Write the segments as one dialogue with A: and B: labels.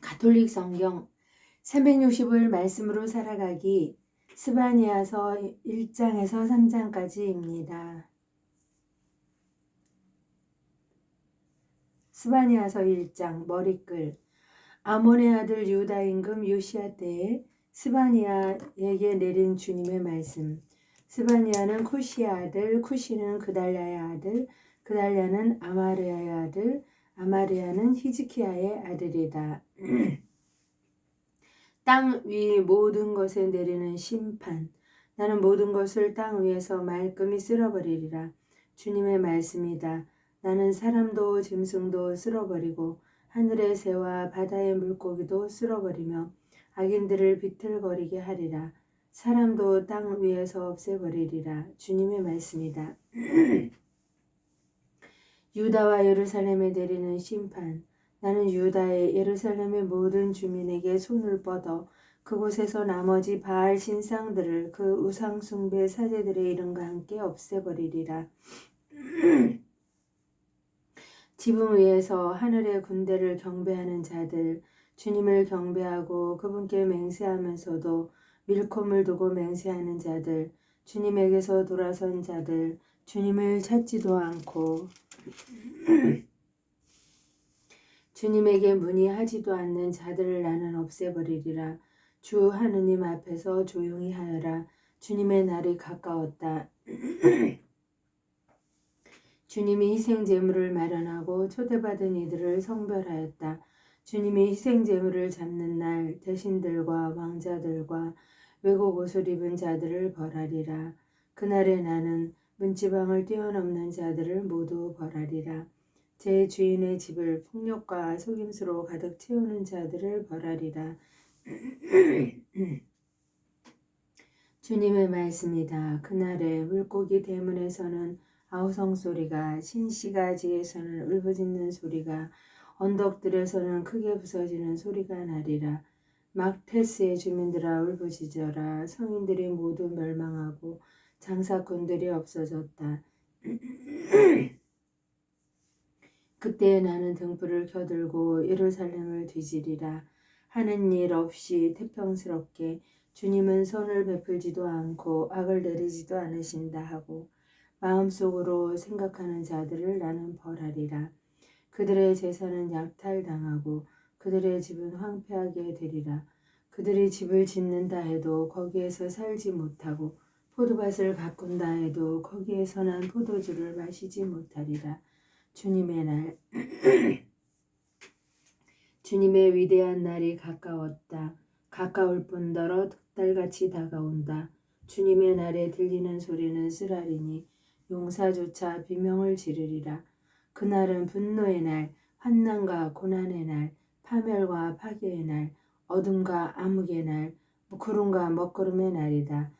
A: 가톨릭 성경 360을 말씀으로 살아가기 스바니아서 1장에서 3장까지입니다. 스바니아서 1장 머리글 아몬의 아들 유다 임금 요시아 때에 스바니아에게 내린 주님의 말씀. 스바니아는 쿠시의 아들 쿠시는 그달랴의 아들 그달랴는 아마르야의 아들 아마르야는 히즈키야의 아들이다. 땅 위 모든 것에 내리는 심판 나는 모든 것을 땅 위에서 말끔히 쓸어버리리라. 주님의 말씀이다. 나는 사람도 짐승도 쓸어버리고 하늘의 새와 바다의 물고기도 쓸어버리며 악인들을 비틀거리게 하리라. 사람도 땅 위에서 없애버리리라. 주님의 말씀이다. 유다와 예루살렘에 내리는 심판. 나는 유다의 예루살렘의 모든 주민에게 손을 뻗어 그곳에서 나머지 바알 신상들을 그 우상 숭배 사제들의 이름과 함께 없애버리리라. 지붕 위에서 하늘의 군대를 경배하는 자들, 주님을 경배하고 그분께 맹세하면서도 밀콤을 두고 맹세하는 자들, 주님에게서 돌아선 자들, 주님을 찾지도 않고 주님에게 문의하지도 않는 자들을 나는 없애버리리라. 주 하느님 앞에서 조용히 하여라. 주님의 날이 가까웠다. 주님이 희생 제물을 마련하고 초대받은 이들을 성별하였다. 주님이 희생 제물을 잡는 날 대신들과 왕자들과 외국 옷을 입은 자들을 벌하리라. 그날에 나는 문지방을 뛰어넘는 자들을 모두 벌하리라. 제 주인의 집을 폭력과 속임수로 가득 채우는 자들을 벌하리라. 주님의 말씀이다. 그날에 물고기 대문에서는 아우성 소리가 신시가지에서는 울부짖는 소리가 언덕들에서는 크게 부서지는 소리가 나리라. 막테스의 주민들아 울부짖어라. 성인들이 모두 멸망하고 장사꾼들이 없어졌다. 그때 나는 등불을 켜들고 예루살렘을 뒤지리라. 하는 일 없이 태평스럽게 주님은 선을 베풀지도 않고 악을 내리지도 않으신다 하고 마음속으로 생각하는 자들을 나는 벌하리라. 그들의 재산은 약탈당하고 그들의 집은 황폐하게 되리라. 그들이 집을 짓는다 해도 거기에서 살지 못하고 포도밭을 가꾼다 해도 거기에서 난 포도주를 마시지 못하리라. 주님의 날 주님의 위대한 날이 가까웠다. 가까울 뿐더러 득달같이 다가온다. 주님의 날에 들리는 소리는 쓰라리니 용사조차 비명을 지르리라. 그날은 분노의 날, 환난과 고난의 날, 파멸과 파괴의 날, 어둠과 암흑의 날, 구름과 먹구름의 날이다.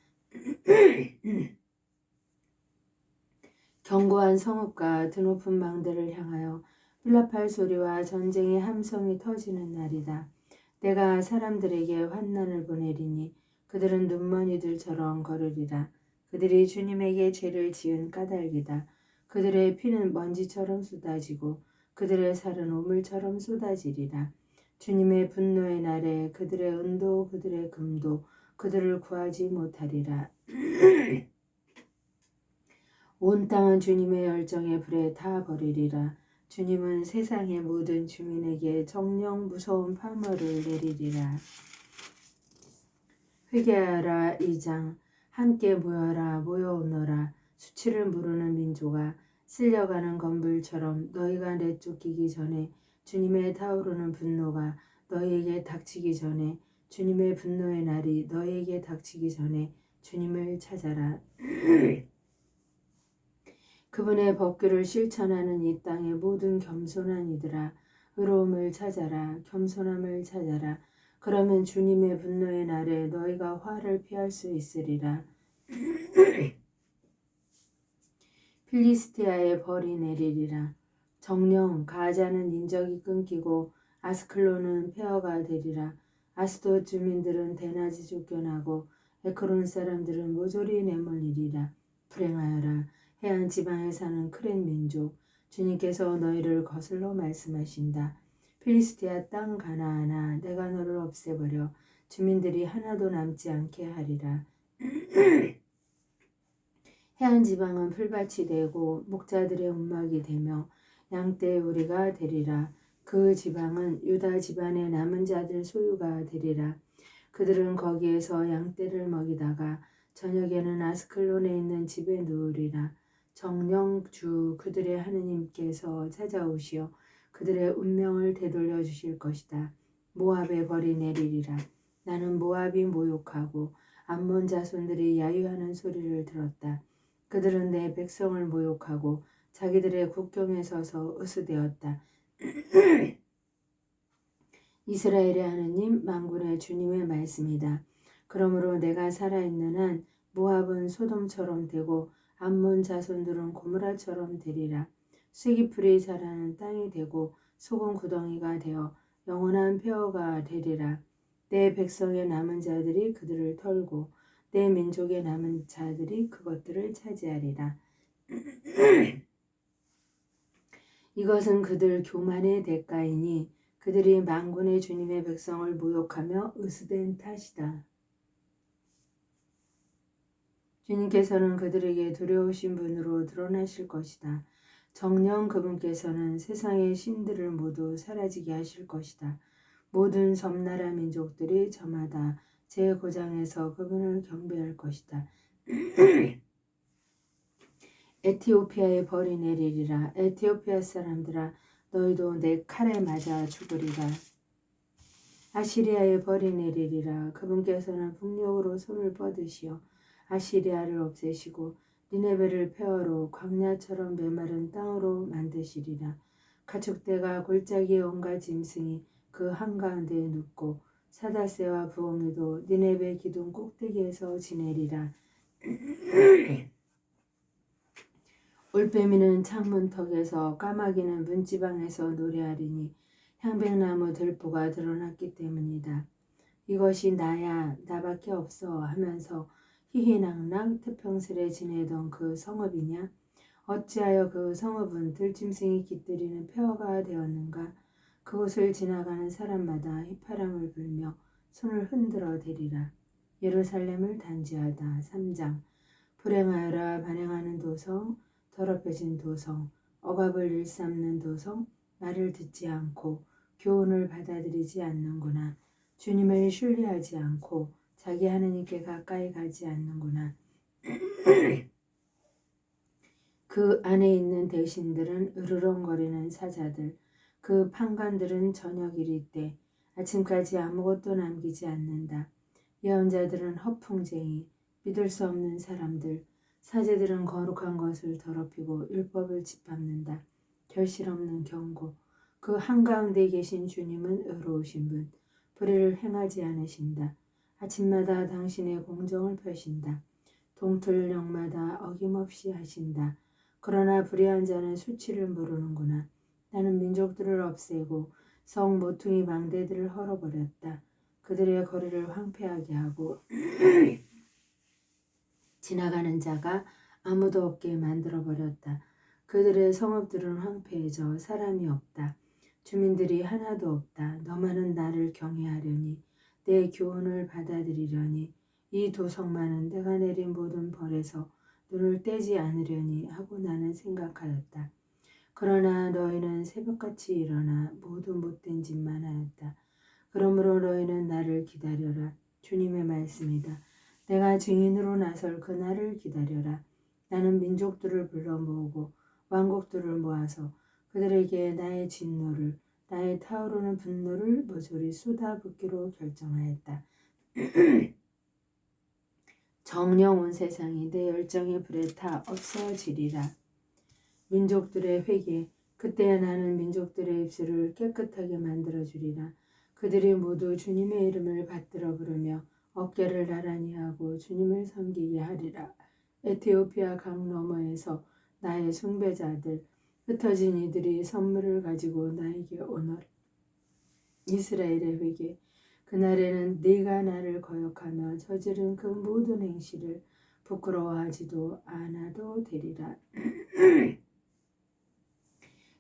A: 견고한 성읍과 드높은 망대를 향하여 플라팔 소리와 전쟁의 함성이 터지는 날이다. 내가 사람들에게 환난을 보내리니 그들은 눈머니들처럼 걸으리라. 그들이 주님에게 죄를 지은 까닭이다. 그들의 피는 먼지처럼 쏟아지고 그들의 살은 우물처럼 쏟아지리라. 주님의 분노의 날에 그들의 은도 그들의 금도 그들을 구하지 못하리라. 온 땅은 주님의 열정의 불에 타 버리리라. 주님은 세상의 모든 주민에게 정령 무서운 파멸을 내리리라. 회개하라 2장 함께 모여라 모여오너라 수치를 부르는 민족아 쓸려가는 건불처럼 너희가 내쫓기기 전에 주님의 타오르는 분노가 너희에게 닥치기 전에 주님의 분노의 날이 너희에게 닥치기 전에 주님을 찾아라. 그분의 법규를 실천하는 이 땅의 모든 겸손한 이들아 의로움을 찾아라 겸손함을 찾아라. 그러면 주님의 분노의 날에 너희가 화를 피할 수 있으리라. 필리스티아의 벌이 내리리라. 정령 가자는 인적이 끊기고 아스클론은 폐허가 되리라 아스도 주민들은 대낮이 쫓겨나고 에크론 사람들은 모조리 내몰리리라 불행하여라 해안 지방에 사는 크렛 민족 주님께서 너희를 거슬러 말씀하신다. 필리스티아 땅 가나아나 내가 너를 없애버려 주민들이 하나도 남지 않게 하리라. 해안 지방은 풀밭이 되고 목자들의 움막이 되며 양떼의 우리가 되리라. 그 지방은 유다 집안의 남은 자들 소유가 되리라. 그들은 거기에서 양떼를 먹이다가 저녁에는 아스클론에 있는 집에 누우리라. 정령 주 그들의 하느님께서 찾아오시어 그들의 운명을 되돌려 주실 것이다. 모압의 벌이 내리리라. 나는 모압이 모욕하고 암몬 자손들이 야유하는 소리를 들었다. 그들은 내 백성을 모욕하고 자기들의 국경에 서서 으스대었다. 이스라엘의 하느님 만군의 주님의 말씀이다. 그러므로 내가 살아있는 한 모압은 소돔처럼 되고 암몬 자손들은 고무라처럼 되리라. 쇠기풀이 자라는 땅이 되고 소금 구덩이가 되어 영원한 폐허가 되리라. 내 백성의 남은 자들이 그들을 털고 내 민족의 남은 자들이 그것들을 차지하리라. 이것은 그들 교만의 대가이니 그들이 만군의 주님의 백성을 모욕하며 으스댄 탓이다. 주님께서는 그들에게 두려우신 분으로 드러나실 것이다. 정령 그분께서는 세상의 신들을 모두 사라지게 하실 것이다. 모든 섬나라 민족들이 저마다 제 고장에서 그분을 경배할 것이다. 에티오피아의 벌이 내리리라. 에티오피아 사람들아 너희도 내 칼에 맞아 죽으리라. 아시리아의 벌이 내리리라. 그분께서는 북녘으로 손을 뻗으시어 아시리아를 없애시고 니네베를 폐허로 광야처럼 메마른 땅으로 만드시리라. 가축대가 골짜기의 온갖 짐승이 그 한가운데에 눕고 사다새와 부엉이도 니네베 기둥 꼭대기에서 지내리라. 올빼미는 창문턱에서 까마귀는 문지방에서 노래하리니 향백나무 들보가 드러났기 때문이다. 이것이 나야 나밖에 없어 하면서 희희낙낙 태평스레 지내던 그 성읍이냐? 어찌하여 그 성읍은 들짐승이 깃들이는 폐허가 되었는가? 그곳을 지나가는 사람마다 휘파람을 불며 손을 흔들어 대리라. 예루살렘을 단지하다. 3장 불행하여라 반행하는 도성 더럽혀진 도성 억압을 일삼는 도성 말을 듣지 않고 교훈을 받아들이지 않는구나. 주님을 신뢰하지 않고 자기 하느님께 가까이 가지 않는구나. 그 안에 있는 대신들은 으르렁거리는 사자들, 그 판관들은 저녁 이리 때 아침까지 아무것도 남기지 않는다. 예언자들은 허풍쟁이, 믿을 수 없는 사람들, 사제들은 거룩한 것을 더럽히고 율법을 짓밟는다. 결실 없는 경고. 그 한가운데 계신 주님은 의로우신 분, 불의를 행하지 않으신다. 아침마다 당신의 공정을 펴신다. 동틀령마다 어김없이 하신다. 그러나 불의한 자는 수치를 모르는구나. 나는 민족들을 없애고 성 모퉁이 망대들을 헐어버렸다. 그들의 거리를 황폐하게 하고 지나가는 자가 아무도 없게 만들어 버렸다. 그들의 성읍들은 황폐해져 사람이 없다. 주민들이 하나도 없다. 너만은 나를 경외하려니 내 교훈을 받아들이려니 이 도성만은 내가 내린 모든 벌에서 눈을 떼지 않으려니 하고 나는 생각하였다. 그러나 너희는 새벽같이 일어나 모두 못된 짓만 하였다. 그러므로 너희는 나를 기다려라. 주님의 말씀이다. 내가 증인으로 나설 그날을 기다려라. 나는 민족들을 불러 모으고 왕국들을 모아서 그들에게 나의 진노를 나의 타오르는 분노를 모조리 쏟아붓기로 결정하였다. 정령 온 세상이 내 열정의 불에 타 없어지리라. 민족들의 회개 그때야 나는 민족들의 입술을 깨끗하게 만들어 주리라. 그들이 모두 주님의 이름을 받들어 부르며 어깨를 나란히 하고 주님을 섬기게 하리라. 에티오피아 강 너머에서 나의 숭배자들 흩어진 이들이 선물을 가지고 나에게 오너라. 이스라엘의 회개 그날에는 네가 나를 거역하며 저지른 그 모든 행실을 부끄러워하지도 않아도 되리라.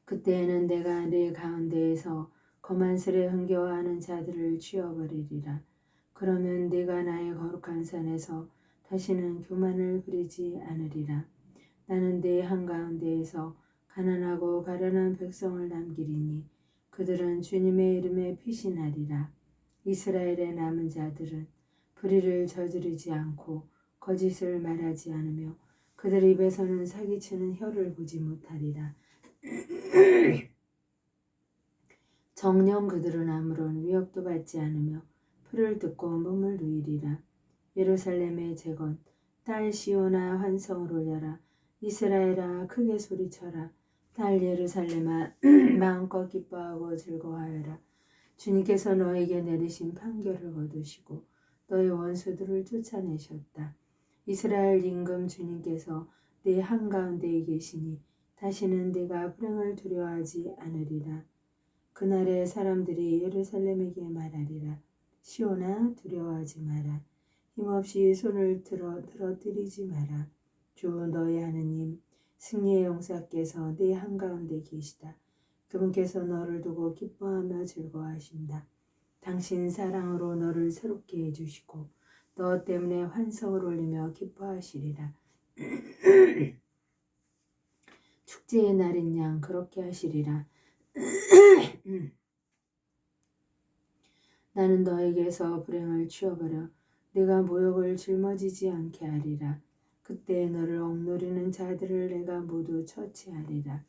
A: 그때에는 내가 네 가운데에서 거만스레 흥겨워하는 자들을 쥐어버리리라. 그러면 네가 나의 거룩한 산에서 다시는 교만을 부리지 않으리라. 나는 내 한가운데에서 가난하고 가련한 백성을 남기리니 그들은 주님의 이름에 피신하리라. 이스라엘의 남은 자들은 불의를 저지르지 않고 거짓을 말하지 않으며 그들 입에서는 사기치는 혀를 보지 못하리라. 정령 그들은 아무런 위협도 받지 않으며 풀을 뜯고 몸을 누이리라. 예루살렘의 재건 딸 시오나 환성을 올려라. 이스라엘아 크게 소리쳐라. 딸 예루살렘아 마음껏 기뻐하고 즐거워하여라. 주님께서 너에게 내리신 판결을 거두시고 너의 원수들을 쫓아내셨다. 이스라엘 임금 주님께서 내 한가운데에 계시니 다시는 네가 불행을 두려워하지 않으리라. 그날에 사람들이 예루살렘에게 말하리라. 시오나 두려워하지 마라. 힘없이 손을 들어 들어뜨리지 마라. 주 너의 하느님 승리의 용사께서 네 한가운데 계시다. 그분께서 너를 두고 기뻐하며 즐거워하신다. 당신 사랑으로 너를 새롭게 해주시고 너 때문에 환성을 올리며 기뻐하시리라. 축제의 날인 양 그렇게 하시리라. 나는 너에게서 불행을 치워버려 내가 모욕을 짊어지지 않게 하리라. 그때 너를 억누르는 자들을 내가 모두 처치하리라.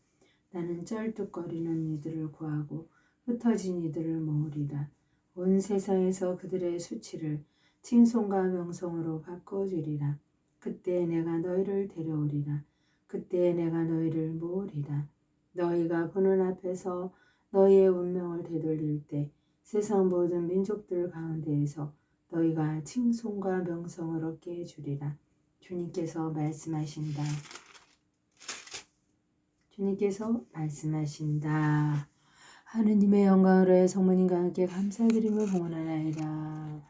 A: 나는 쩔뚝거리는 이들을 구하고 흩어진 이들을 모으리라. 온 세상에서 그들의 수치를 칭송과 명성으로 바꿔주리라. 그때 내가 너희를 데려오리라. 그때 내가 너희를 모으리라. 너희가 보는 앞에서 너희의 운명을 되돌릴 때 세상 모든 민족들 가운데에서 너희가 칭송과 명성을 얻게 해주리라. 주님께서 말씀하신다. 주님께서 말씀하신다. 하느님의 영광으로 성모님과 함께 감사드림을 봉헌하나이다.